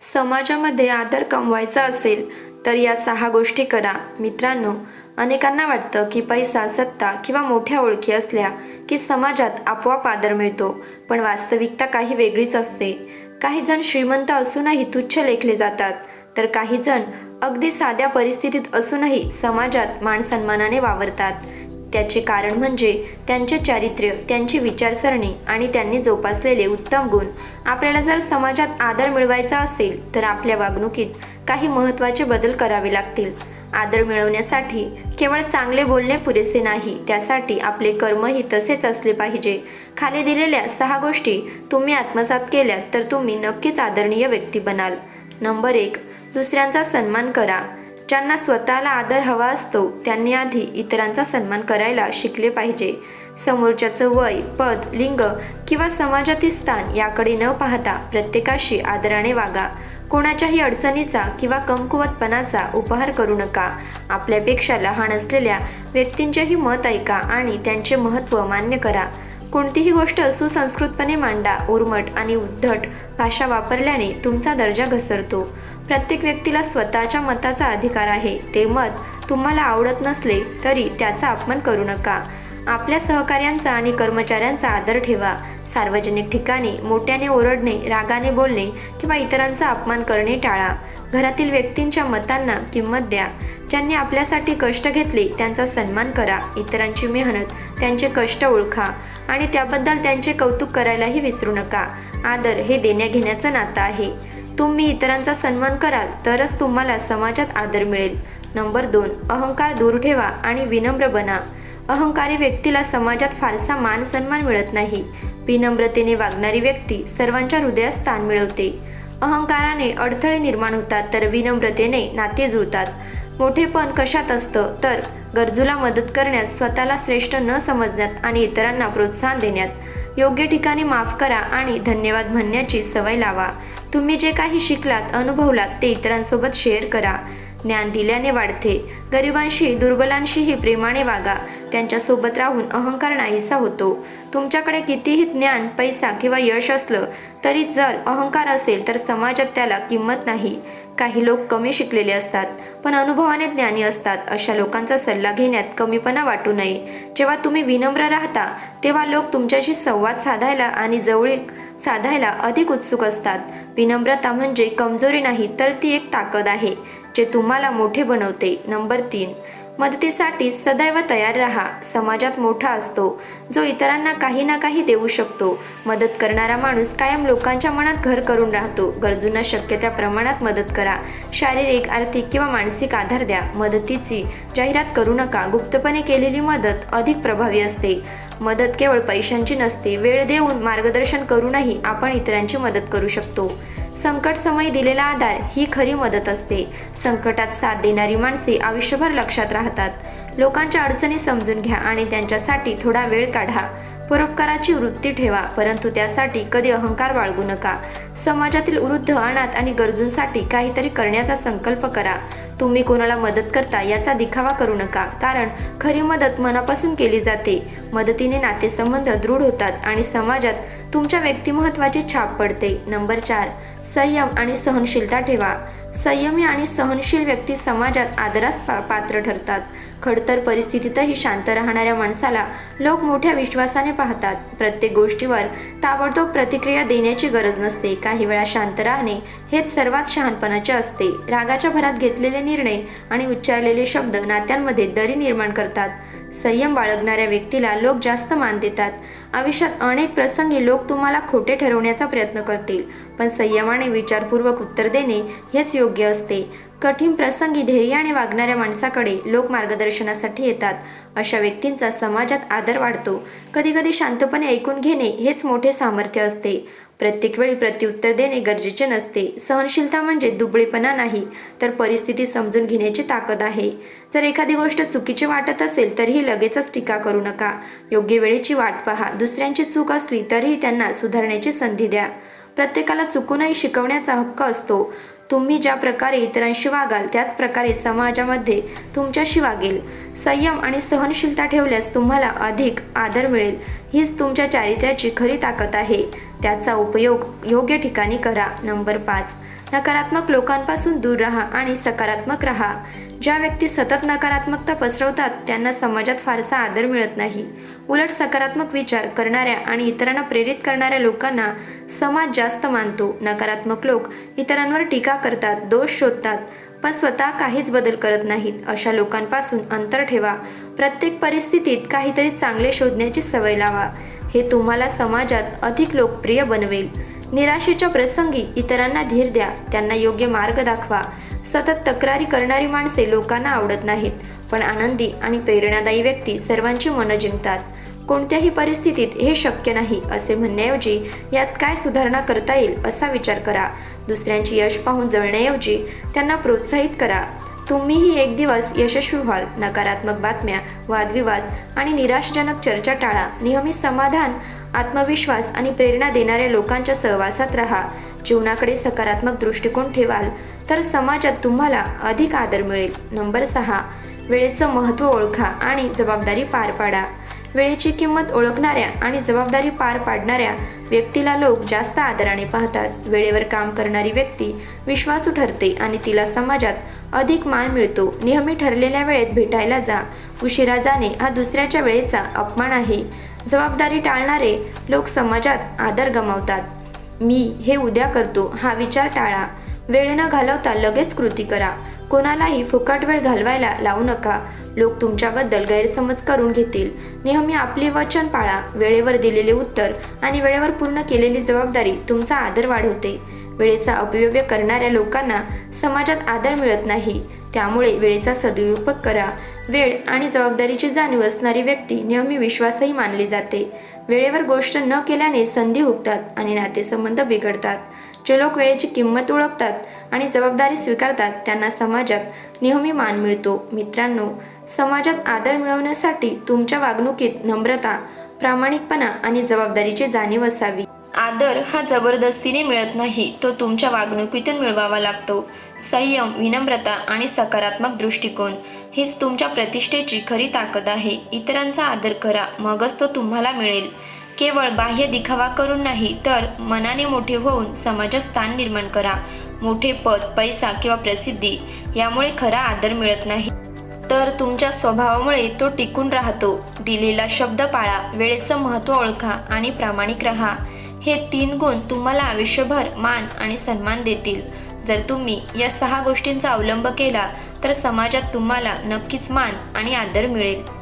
समाजामध्ये आदर कमवायचा असेल तर या सहा गोष्टी करा. मित्रांनो अनेकांना वाटतं की पैसा सत्ता किंवा मोठ्या ओळखी असल्या की समाजात आपोआप आदर मिळतो पण वास्तविकता काही वेगळीच असते. काही जण श्रीमंत असूनही तुच्छ लेखले जातात तर काही जण अगदी साध्या परिस्थितीत असूनही समाजात मानसन्मानाने वावरतात. त्याचे कारण म्हणजे त्यांचे चारित्र्य त्यांची विचारसरणी आणि त्यांनी जोपासलेले उत्तम गुण. आपल्याला जर समाजात आदर मिळवायचा असेल तर आपल्या वागणुकीत काही महत्त्वाचे बदल करावे लागतील. आदर मिळवण्यासाठी केवळ चांगले बोलणे पुरेसे नाही त्यासाठी आपले कर्मही तसेच असले पाहिजे. खाली दिलेल्या सहा गोष्टी तुम्ही आत्मसात केल्यात तर तुम्ही नक्कीच आदरणीय व्यक्ती बनाल. नंबर एक दुसऱ्यांचा सन्मान करा. ज्यांना स्वतःला आदर हवा असतो त्यांनी आधी इतरांचा सन्मान करायला शिकले पाहिजे. समोरच्याचं वय पद लिंग किंवा समाजातील स्थान याकडे न पाहता प्रत्येकाशी आदराने वागा. कोणाच्याही अडचणीचा किंवा कमकुवतपणाचा उपहार करू नका. आपल्यापेक्षा लहान असलेल्या व्यक्तींचेही मत ऐका आणि त्यांचे महत्त्व मान्य करा. कोणतीही गोष्ट सुसंस्कृतपणे मांडा उर्मट आणि उद्धट भाषा वापरल्याने तुमचा दर्जा घसरतो. प्रत्येक व्यक्तीला स्वतःच्या मताचा अधिकार आहे. ते मत तुम्हाला आवडत नसले तरी त्याचा अपमान करू नका. आपल्या सहकाऱ्यांचा आणि कर्मचाऱ्यांचा आदर ठेवा. सार्वजनिक ठिकाणी मोठ्याने ओरडणे रागाने बोलणे किंवा इतरांचा अपमान करणे टाळा. घरातील व्यक्तींच्या मतांना किंमत द्या. ज्यांनी आपल्यासाठी कष्ट घेतले त्यांचा सन्मान करा. इतरांची मेहनत त्यांचे कष्ट ओळखा आणि त्याबद्दल त्यांचे कौतुक करायलाही विसरू नका. आदर हे देण्याघेण्याचं नातं आहे. तुम्ही इतरांचा सन्मान कराल तरच तुम्हाला समाजात आदर मिळेल. नंबर दोन अहंकार दूर ठेवा आणि विनम्र बना. अहंकारी व्यक्तीला समाजात फारसा मान सन्मान मिळत नाही. विनम्रतेने वागणारी व्यक्ती सर्वांच्या हृदयात स्थान मिळवते. अहंकाराने अडथळे निर्माण होतात तर विनम्रतेने नाते जुळतात. मोठेपण कशात असतं? तर गरजूला मदत करण्यात स्वतःला श्रेष्ठ न समजण्यात आणि इतरांना प्रोत्साहन देण्यात. योग्य ठिकाणी माफ करा आणि धन्यवाद म्हणण्याची सवय लावा. तुम्ही जे काही शिकलात अनुभवलात ते इतरांसोबत शेअर करा. ज्ञान दिल्याने वाढते. गरिबांशी दुर्बलांशीही प्रेमाने वागा. त्यांच्यासोबत राहून अहंकार नाहीसा होतो. तुमच्याकडे कितीही ज्ञान पैसा किंवा यश असलं तरी जर अहंकार असेल तर समाजात त्याला किंमत नाही. काही लोक कमी शिकलेले असतात पण अनुभवाने ज्ञानी असतात. अशा लोकांचा सल्ला घेण्यात कमीपणा वाटू नये. जेव्हा तुम्ही विनम्र राहता तेव्हा लोक तुमच्याशी संवाद साधायला आणि जवळीक साधायला अधिक उत्सुक असतात. विनम्रता म्हणजे कमजोरी नाही तर ती एक ताकद आहे जे तुम्हाला मोठे बनवते. नंबर तीन मदतीसाठी सदैव तयार राहा. समाजात मोठा असतो. जो इतरांना काही ना काही देऊ शकतो. मदत करणारा माणूस कायम लोकांच्या मनात घर करून राहतो. गरजूंना शक्य त्या प्रमाणात मदत करा. शारीरिक आर्थिक किंवा मानसिक आधार द्या. मदतीची जाहिरात करू नका. गुप्तपणे केलेली मदत अधिक प्रभावी असते. मदत केवळ पैशांची नसते. वेळ देऊन मार्गदर्शन करूनही आपण इतरांची मदत करू शकतो. संकट समय दिलेला आधार ही खरी मदत असते. संकटात साथ देणारी माणसे आयुष्यभर लक्षात राहतात. लोकांच्या अडचणी समजून घ्या आणि त्यांच्यासाठी थोडा वेळ काढा. परोपकाराची वृत्ती ठेवा परंतु त्यासाठी कधी अहंकार बाळगू नका. समाजातील वृद्ध अनाथ आणि गरजूंसाठी काहीतरी करण्याचा संकल्प करा. तुम्ही कोणाला मदत करता याचा दिखावा करू नका कारण खरी मदत मनापासून केली जाते. मदतीने नातेसंबंध दृढ होतात आणि समाजात तुमच्या व्यक्तिमत्वाची छाप पडते. नंबर चार संयम आणि सहनशीलता ठेवा. संयमी आणि सहनशील व्यक्ती समाजात आदरास पा पात्र ठरतात. खडतर परिस्थितीतही शांत राहणाऱ्या माणसाला लोक मोठ्या विश्वासाने पाहतात. प्रत्येक गोष्टीवर ताबडतोब प्रतिक्रिया देण्याची गरज नसते. काही वेळा शांत राहणे हेच सर्वात शहाणपणाचे असते. रागाच्या भरात घेतलेले निर्णय आणि उच्चारलेले शब्द नात्यांमध्ये दरी निर्माण करतात. संयम बाळगणाऱ्या व्यक्तीला लोक जास्त मान देतात. आयुष्यात अनेक प्रसंगी लोक तुम्हाला खोटे ठरवण्याचा प्रयत्न करतील पण संयमाने विचारपूर्वक उत्तर देणे हेच योग्य असते. कठीण प्रसंगी धैर्याने वागणाऱ्या माणसाकडे लोक मार्गदर्शनासाठी येतात. अशा व्यक्तींचा समाजात आदर वाढतो. कधीकधी शांतपणे ऐकून घेणे हेच मोठे सामर्थ्य असते. प्रत्येक वेळी प्रत्युत्तर देणे गरजेचे नसते. सहनशीलता म्हणजे दुबळेपणा नाही तर परिस्थिती समजून घेण्याची ताकद आहे. जर एखादी गोष्ट चुकीची वाटत असेल तरीही लगेचच टीका करू नका. योग्य वेळेची वाट पहा. दुसऱ्यांची चूक असली तरीही त्यांना सुधारण्याची संधी द्या. प्रत्येकाला चुकूनही शिकवण्याचा हक्क असतो. तुम्ही ज्या प्रकारे इतरांशी वागाल त्याच प्रकारे समाजामध्ये तुमच्याशी वागेल. संयम आणि सहनशीलता ठेवल्यास तुम्हाला अधिक आदर मिळेल. हीच तुमच्या चारित्र्याची खरी ताकद आहे. त्याचा उपयोग योग्य ठिकाणी करा. नंबर पाच. नकारात्मक लोकांपासून दूर राहा आणि सकारात्मक राहा. ज्या व्यक्ती सतत नकारात्मकता पसरवतात त्यांना समाजात फारसा आदर मिळत नाही. उलट सकारात्मक विचार करणाऱ्या आणि इतरांना प्रेरित करणाऱ्या लोकांना समाज जास्त मानतो. नकारात्मक लोक इतरांवर टीका करतात दोष शोधतात पण स्वतः काहीच बदल करत नाहीत. अशा लोकांपासून अंतर ठेवा. प्रत्येक परिस्थितीत काहीतरी चांगले शोधण्याची सवय लावा. हे तुम्हाला समाजात अधिक लोकप्रिय बनवेल. निराशेच्या प्रसंगी इतरांना धीर द्या त्यांना योग्य मार्ग दाखवा. सतत तक्रारी करणारी माणसे लोकांना आवडत नाहीत पण आनंदी आणि प्रेरणादायी व्यक्ती सर्वांची मनं जिंकतात. कोणत्याही परिस्थितीत हे शक्य नाही असे म्हणण्याऐवजी यात काय सुधारणा करता येईल असा विचार करा. दुसऱ्यांची यश पाहून जळण्याऐवजी त्यांना प्रोत्साहित करा. तुम्हीही एक दिवस यशस्वी व्हाल. नकारात्मक बातम्या वादविवाद आणि निराशजनक चर्चा टाळा. नेहमी समाधान आत्मविश्वास आणि प्रेरणा देणाऱ्या लोकांच्या सहवासात राहा. जीवनाकडे सकारात्मक दृष्टिकोन ठेवाल तर समाजात तुम्हाला अधिक आदर मिळेल. नंबर सहा वेळेचं महत्त्व ओळखा आणि जबाबदारी पार पाडा. वेळेची किंमत ओळखणाऱ्या आणि जबाबदारी पार पाडणाऱ्या व्यक्तीला लोक जास्त आदराने पाहतात. वेळेवर काम करणारी व्यक्ती विश्वासू ठरते आणि तिला समाजात अधिक मान मिळतो. नेहमी ठरलेल्या वेळेत भेटायला जा. उशिरा जाणे हा दुसऱ्याच्या वेळेचा अपमान आहे. जबाबदारी टाळणारे लोक समाजात आदर गमावतात. मी हे उद्या करतो. हा विचार टाळा. वेळ न घालवता लगेच कृती करा. कोणालाही फुकट वेळ घालवायला लावू नका. लोक तुमच्याबद्दल गैरसमज करून घेतील. नेहमी आपले वचन पाळा. वेळेवर दिलेले उत्तर आणि वेळेवर पूर्ण केलेली जबाबदारी तुमचा आदर वाढवते. वेळेचा अपव्यय करणाऱ्या लोकांना समाजात आदर मिळत नाही. त्यामुळे वेळेचा सदुपयोग करा. वेळ आणि जबाबदारीची जाणीव असणारी व्यक्ती नेहमी विश्वासही मानली जाते. वेळेवर गोष्ट न केल्याने संधी हुकतात आणि नातेसंबंध बिघडतात. जे लोक वेळेची किंमत ओळखतात आणि जबाबदारी स्वीकारतात त्यांना समाजात नेहमी मान मिळतो. मित्रांनो समाजात आदर मिळवण्यासाठी तुमच्या वागणुकीत नम्रता प्रामाणिकपणा आणि जबाबदारीची जाणीव असावी. आदर हा जबरदस्तीने मिळत नाही तो तुमच्या वागणुकीतून मिळवावा लागतो. संयम विनम्रता आणि सकारात्मक दृष्टिकोन हेच तुमच्या प्रतिष्ठेची खरी ताकद आहे. इतरांचा आदर करा मगच तो तुम्हाला मिळेल. केवळ बाह्य दिखावा करून नाही तर मनाने मोठे होऊन समाजात स्थान निर्माण करा. मोठे पद पैसा किंवा प्रसिद्धी यामुळे खरा आदर मिळत नाही. तर तुमच्या स्वभावामुळे तो टिकून राहतो. दिलेला शब्द पाळा वेळेचं महत्त्व ओळखा आणि प्रामाणिक राहा. हे तीन गुण तुम्हाला आयुष्यभर मान आणि सन्मान देतील. जर तुम्ही या सहा गोष्टींचा अवलंब केला तर समाजात तुम्हाला नक्कीच मान आणि आदर मिळेल.